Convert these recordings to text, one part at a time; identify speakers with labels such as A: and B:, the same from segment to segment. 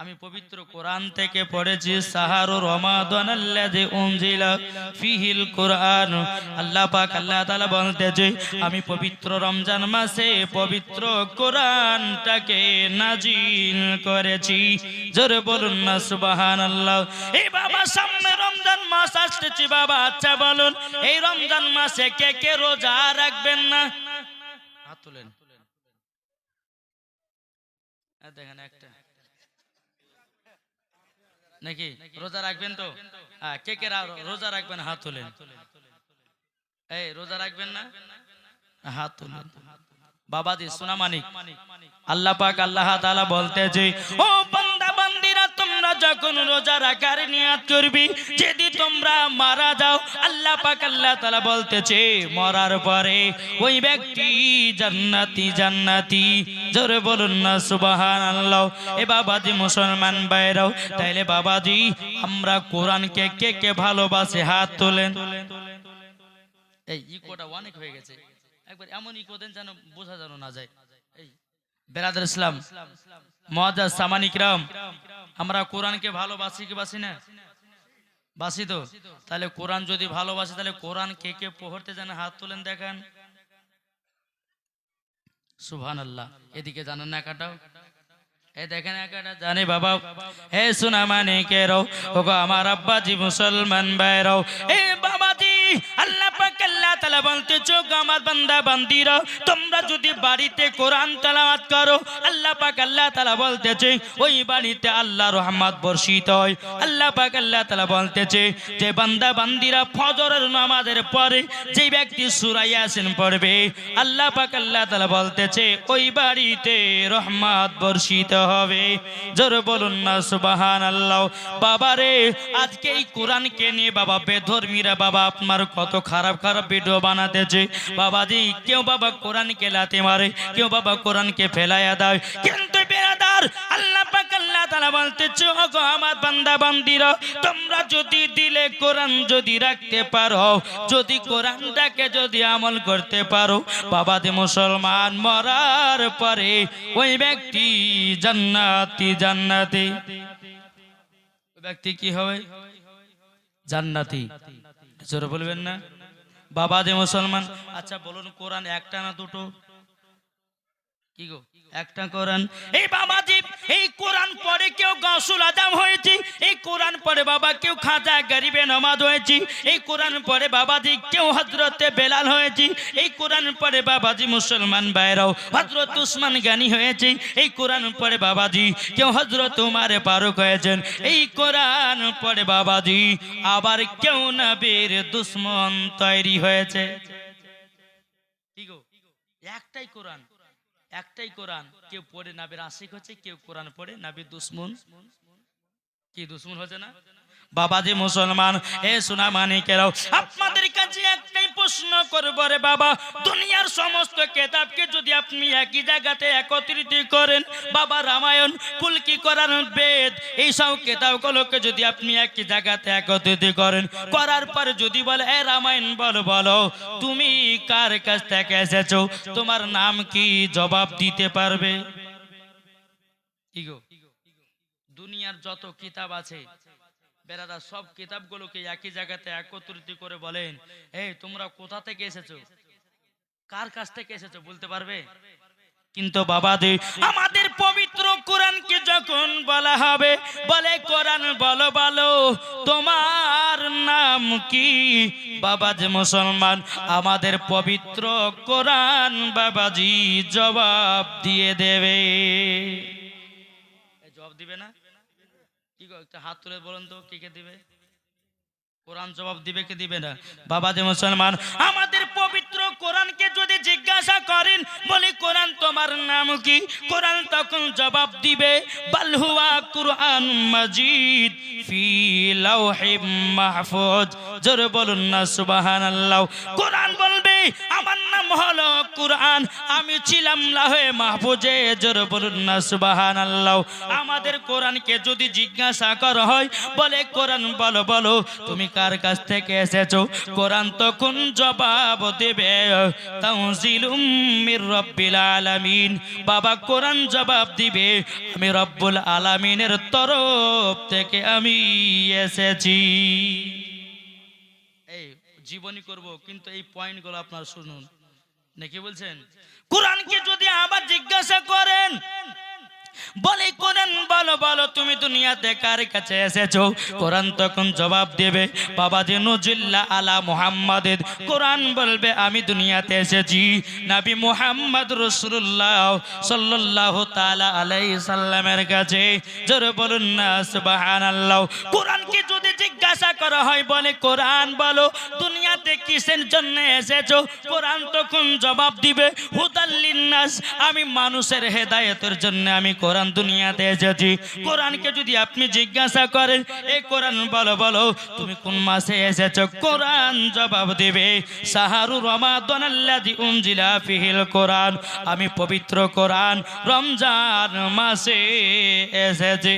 A: আমি পবিত্র কোরআন থেকে পড়েছি, সাহারু রমাদান আল্লাযী উনজিলা ফিহিল কোরআন। আল্লাহ পাক আল্লাহ তাআলা বলতেছে আমি পবিত্র রমজান মাসে পবিত্র কোরআনটাকে নাজিল করেছি। জোরে বলুন না, সুবহানাল্লাহ। এই বাবা, সামনে রমজান মাস আসতেছি বাবা আচ্ছা বলুন, এই রমজান মাসে কে কে রোজা রাখবেন না? হাত তুলেন। দেখেন একটা। নাকি রোজা রাখবেন তো? কে কে রোজা রাখবেন? হাত তোলেন। এই, রোজা রাখবেন না? হাত তোলেন। বাবাজি, সোনা মানিক। আল্লাহ পাক আল্লাহ তাআলা ও বান্দা বান্দিরা তোমরা যখন রোজা রাখার নিয়াত করবি, যদি তোমরা মারা যাও, আল্লাহ পাক আল্লাহ তাআলা বলতেছে, মরার পরে ওই ব্যক্তি জান্নাতি জান্নাতি, জোরে বলুন না, সুবহানাল্লাহ। এ বাবাজি মুসলমান বাইরাও তাইলে বাবাজি, আমরা কোরআনকে কে কে ভালোবাসে? হাত তোলেন। এই ইকোটা অনেক হয়ে গেছে। একবার এমন ইকো দেন যেন বোঝা যেন না যায়। এই বেরাদার ইসলাম, মহাজাজ সামানিকরাম আমরা কোরআনকে ভালোবাসি কি বাসি না? বাসি তো। তাহলে কোরআন যদি ভালোবাসি, তাহলে কোরআন কে কে পড়তে জানে? হাত তোলেন দেখান। সুবহান আল্লাহ এদিকে জানেন না কাটাও জানে বাবা হে সোনা মানে কে রো আমার আব্বাজি মুসলমান আল্লাহ আল্লাহ তাআলা বলতে, চোখ আমার বান্দা বান্দিরা, তোমরা যদি বাড়িতে কোরআন করো। আল্লাহ পাক আল্লাহ তাআলা বলতেছে, ওই বাড়িতে আল্লাহ রহমত বর্ষিত হয়। আল্লাহ পাক আল্লাহ তাআলা বলতেছে যে, বান্দা বান্দিরা ফজরের নামাজের পরে যে ব্যক্তি পড়বে, আল্লাহ পাক আল্লাহ তাআলা বলতেছে, ওই বাড়িতে রহমত বর্ষিত হবে। জোর বলুন না, সুবহানাল্লাহ। বাবা রে আজকে এই কোরআনকে নিয়ে বাবা, বেধর্মীরা বাবা, আপনার কত খারাপ খারাপ ভিডিও বানাতেছে বাবাজি, কেউ বাবা কোরআনকে লাতে মারে, কেউ বাবা কোরআনকে ফেলাইয়া দেয়। কিন্তু বেরাদার, আল্লাহ পাক আল্লাহ তাআলা বলতেছে, ওগো আমার বান্দা, বান্দিরা, তোমরা যদি দিলে কোরআন যদি রাখতে পারো, যদি কোরআনটাকে যদি আমল করতে পারো, বাবাজি মুসলমান মরার পরে ওই ব্যক্তি জান্নাতি জান্নাতি। ব্যক্তি কি হবে? জান্নাতি। জোরে বলবেন না? বাবা যে মুসলমান? আচ্ছা বলুন কোরআন একটা না দুটো? একটা কোরআন। এই বাবাজি, এই কোরআন পড়ে কেউ গসুল আজম হয়েছে, এই কোরআন পড়ে বাবা কেউ খাজা গরিবে নমাজ হয়েছে, এই কোরআন পড়ে বাবাজি কেউ হজরতে বেলাল হয়েছে, এই কোরআন পড়ে বাবাজি মুসলমান বাইরাও হজরত উসমান গানি হয়েছে, এই কোরআন পড়ে বাবাজি কেউ হজরত উমারে পারুক হয়েছেন, এই কোরআন পড়ে বাবাজি আবার কেউ নবীর দুশ্মন তৈরি হয়েছে। একটাই কোরআন। একটাই কোরআন। কেউ পড়ে নাবির আশিক হচ্ছে, কেউ কোরআন পড়ে নাবির দুশ্মন। কি দুশ্মন হচ্ছে না? বাবাজি মুসলমান, এ সোনা মানিকেরাও, আপনাদের কাছে একটাই প্রশ্ন করব রে বাবা দুনিয়ার সমস্ত কেতাবকে যদি আপনি একই জায়গাতে একত্রিত করেন বাবা রামায়ণ কুলকি করার বেদ এই সব কেতাবগুলোকে যদি আপনি একই জায়গাতে একত্রিত করেন করার পর যদি বলে এ রামায়ণ বলো বলো তুমি কার কাছ থেকে এসেছ তোমার নাম কি জবাব দিতে পারবে দুনিয়ার যত কিতাব আছে বেরাদা সব কিতাবগুলোকে একই জায়গাতে একত্রিত করে বলেন, এই, তোমরা কোথা থেকে এসেছ? কার কাছ থেকে এসেছ? বলতে পারবে? কিন্তু বাবা দে আমাদের পবিত্র কোরআনকে যখন বলা হবে, বলে কোরআন বলো বলো, তোমার নাম কি? বাবা যে মুসলমান, আমাদের পবিত্র কোরআন বাবাজি জবাব দিয়ে দেবে এই জবাব দিবে না কি গো একটা হাত তুলে বলুন তো, কে কে দিবে? কোরআন জবাব দিবে, কি দিবে না? বাবা যে মুসলমান, আমাদের পবিত্র কোরআনকে যদি জিজ্ঞাসা করেন, বলি কোরআন তোমার নাম কি? কোরআন তখন জবাব দিবে বালহুয়া কোরআন মাজিদ ফি লাউহিম মাহফুজ। জোরে বলুন না, সুবহানাল্লাহ। কোরআন বলবে, আমার নাম হলো কোরআন। আমি ছিলাম লাহে মাহফুজে, জোরে বলুন না আমাদের কোরআনকে যদি জিজ্ঞাসা হয়, বলে কোরআন বলো বলো, তুমি কার কাছ থেকে এসেছ? কোরআন তখন জবাব দেবে তাউজিলুম মির আলামিন। বাবা, কোরআন জবাব দিবে, আমি রব্বুল আলামিনের তরফ থেকে আমি এসেছি। জীবনী করব, কিন্তু এই পয়েন্টগুলো আপনারা শুনুন। নাকি বলছেন? কোরআনকে যদি আবার জিজ্ঞাসা করেন, বলে, কোরআন বলো বলো, তুমি দুনিয়াতে কার কাছে এসেছ? কোরআন তখন জবাব দেবে, বাবা, যে নজিল্লা আলা মুহাম্মাদের কোরআন বলবে, আমি দুনিয়াতে এসেছি। নবী মুহাম্মদ রসুল্লাহ সাল্লাল্লাহু তাআলা আলাইহি সাল্লামের কাছে, জোরে বলুন না, সুবহানাল্লাহ। কোরআনকে যদি জিজ্ঞাসা করা হয়, বলে, কোরআন বলো দুনিয়াতে কিসের জন্য এসেছ? কোরআন তখন জবাব দিবে? হুদাল্লিন নাস আমি মানুষের হেদায়েতের জন্য আমি কোরআন দুনিয়াতে এসেছি। কোরআনকে যদি আপনি জিজ্ঞাসা করেন এই কোরআন বলো বলো, তুমি কোন মাসে এসেছ? কোরআন জবাব দিবে, সাহারু আল্লাযী উনজিলা ফিহিল কোরআন, আমি পবিত্র কোরআন রমজান মাসে এসেছি।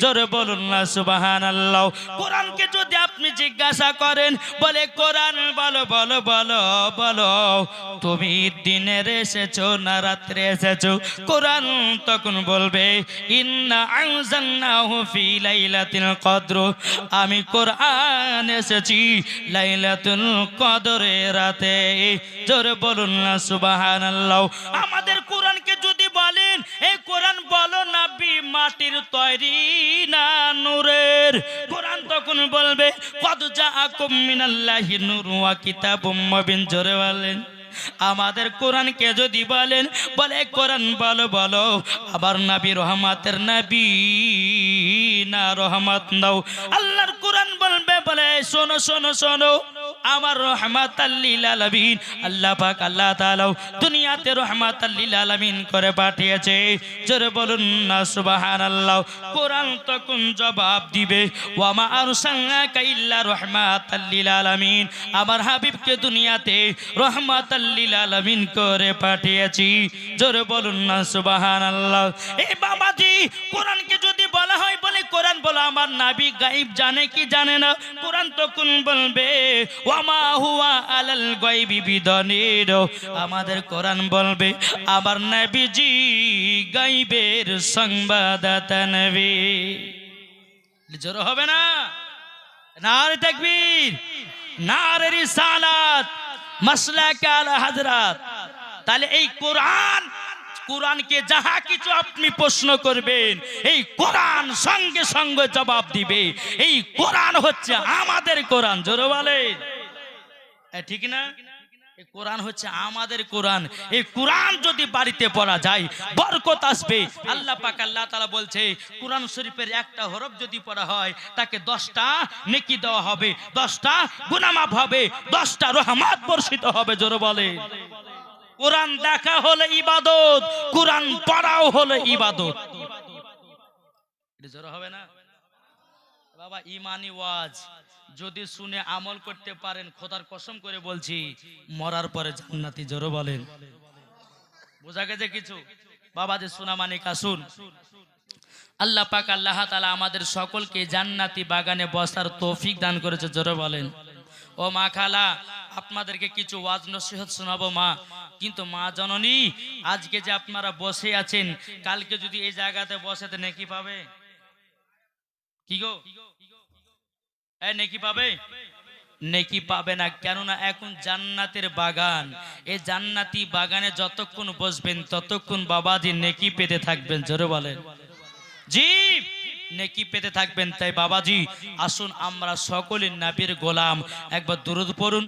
A: জোরে বলুন না, সুবহানাল্লাহ। কোরআনকে যদি আপনি জিজ্ঞাসা করেন, বলে, কোরআন বলো বলো বলো বলো, তুমি দিনের এসেছ না রাত্রে এসেছ? কোরআন তখন বলবে, ইন্না কদর। আমি কোরআন এসেছি লাইলাতুল কদরে রাতে। জোরে বলুন না, সুবহানাল্লাহ। আমাদের মাটির তৈরি না নূরের। কোরআন তখন বলবে, কদ জাআকুম মিনাল্লাহি নূর ওয়া কিতাবুম মুবিন। জোরে বলেন। আমাদের কোরআনকে যদি বলেন, বলে, কোরআন বলো বলো আবার নবী রহমাতের নবী না রহমত নাও। আল্লাহর কোরআন বলবে, বলে, শোনো শোনো শোনো আমার রহমাত আলামিন আল্লাহ পাক আল্লাহ তাআলা দুনিয়াতে রহমাত আলামিন করে পাঠিয়েছে। জোরে বলুন না, সুবহানাল্লাহ। কোরআন তখন জবাব দিবে। ওয়া মা আরসালনাকা ইল্লা রহমাতাল লিল আমার হাবিবকে দুনিয়াতে রহমাতাল লিল করে পাঠিয়েছি। জোরে বলুন না, সুবহানাল্লাহ। এই বাবাজি, কোরআনকে যদি বলা হয় বলে, কোরআন বলো, আমার নাবি গাইব জানে কি জানে না? কোরআন তখন বলবে ওয়ামা হুয়া আলাল গাইবি বিদানির আমাদের কোরআন বলবে, আমার নবীজি গাইবের সংবাদদাতা নবী জোর হবে না? নারে তাকবীর, নারে রিসালাত, মাসলাক আল হযরত তাহলে এই কোরআন, কোরআনকে যাহা কিছু আপনি প্রশ্ন করবেন, এই কোরআন সঙ্গে সঙ্গে জবাব দিবে। এই কোরআন হচ্ছে আমাদের কোরআন, জোরে বলেন। ঠিক না? কোরআন হচ্ছে আমাদের কোরআন। এই কোরআন যদি বাড়িতে পড়া যায়, বরকত আসবে। আল্লাহ পাক আল্লাহ তাআলা বলছে, কোরআন শরীফের একটা হরফ যদি পড়া হয়, তাকে দশটা নেকি দেওয়া হবে। দশটা গুনামাফ হবে। দশটা রহমত বর্ষিত হবে, জোরে বলে। কোরআন দেখা হলে ইবাদত, কোরআন পড়াও হলে ইবাদত। জোরে হবে না? বাবা, ইমানি ওয়াজ। যদি শুনে আমল করতে পারেন, খোদার কসম করে বলছি, মরার পরে জান্নাতি জোরে বলেন। বোঝা গেছে কিছু? বাবা, যে সোনা মানিক আসুন। আল্লাহ পাক, আল্লাহ তালা আমাদের সকলকে জান্নাতি বাগানে বসার তৌফিক দান করেছে, জোরে বলেন। ও মা খালা, আপনাদেরকে কিছু ওয়াজ নসিহত শোনাবো মা। কিন্তু মা জননী, আজকে যে আপনারা বসে আছেন, কালকে যদি এই জায়গাতে বসে, তো নেকি পাবে? কি গো? এ নেকি পাবে? নেকি পাবে না, কেননা এখন জান্নাতের বাগান। এ জান্নাতি বাগানে যতক্ষণ বসবেন, ততক্ষণ বাবাজি নেকি পেতে থাকবেন, জোরে বলেন। জি, নেকি পেতে থাকবেন, তাই বাবাজি, আসুন আমরা সকলের নাবির গোলাম, একবার দূরত পড়ুন।